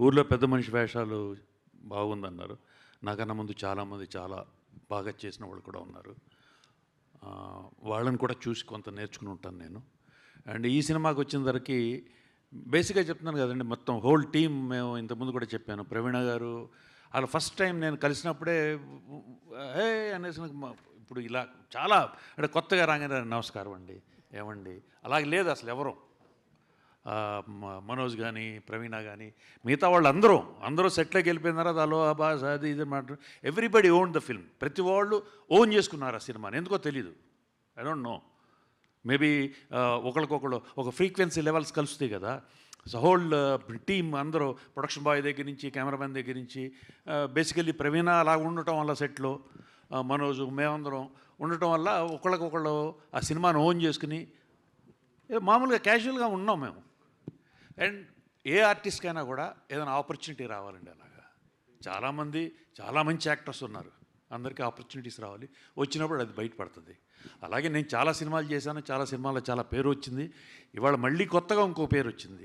ఊర్లో పెద్ద మనిషి వేషాలు బాగుందన్నారు. నాకన్నా ముందు చాలామంది చాలా బాగా చేసిన వాళ్ళు కూడా ఉన్నారు. వాళ్ళని కూడా చూసి కొంత నేర్చుకుని ఉంటాను నేను. అండ్ ఈ సినిమాకి వచ్చిన ధరకి బేసిక్గా చెప్తున్నాను కదండి మొత్తం హోల్ టీమ్ మేము ఇంతకుముందు కూడా చెప్పాను. ప్రవీణ గారు అలా ఫస్ట్ టైం నేను కలిసినప్పుడే హే అనేసి నాకు ఇప్పుడు ఇలా చాలా అంటే కొత్తగా రాగానే నమస్కారం అండి. ఏమండి? అలాగే లేదు అసలు ఎవరు? మనోజ్ కానీ ప్రవీణ కానీ మిగతా వాళ్ళు అందరూ అందరూ సెట్లోకి వెళ్ళిపోయిన తర్వాత అలో అబాస్ అది ఇది మాట ఎవ్రీబడి ఓన్ ద ఫిల్మ్ ప్రతి వాళ్ళు ఓన్ చేసుకున్నారు ఆ సినిమాని. ఎందుకో తెలీదు. ఐ డోంట్ నో మేబీ ఒకరికొకళ్ళు ఒక ఫ్రీక్వెన్సీ లెవెల్స్ కలుస్తాయి కదా. సో హోల్ టీమ్ అందరూ ప్రొడక్షన్ బాయ్ దగ్గర నుంచి కెమెరామెన్ దగ్గర నుంచి బేసికల్లీ ప్రవీణ అలా ఉండటం వల్ల సెట్లో మనోజ్ మేమందరం ఉండటం వల్ల ఒకళ్ళకొకళ్ళు ఆ సినిమాను ఓన్ చేసుకుని మామూలుగా క్యాజువల్గా ఉన్నాం మేము. అండ్ ఏ ఆర్టిస్ట్కైనా కూడా ఏదైనా ఆపర్చునిటీ రావాలండి అలాగా. చాలామంది చాలా మంచి యాక్టర్స్ ఉన్నారు. అందరికీ ఆపర్చునిటీస్ రావాలి. వచ్చినప్పుడు అది బయటపడుతుంది. అలాగే నేను చాలా సినిమాలు చేశాను చాలా సినిమాల్లో చాలా పేరు వచ్చింది. ఇవాళ మళ్ళీ కొత్తగా ఇంకో పేరు వచ్చింది.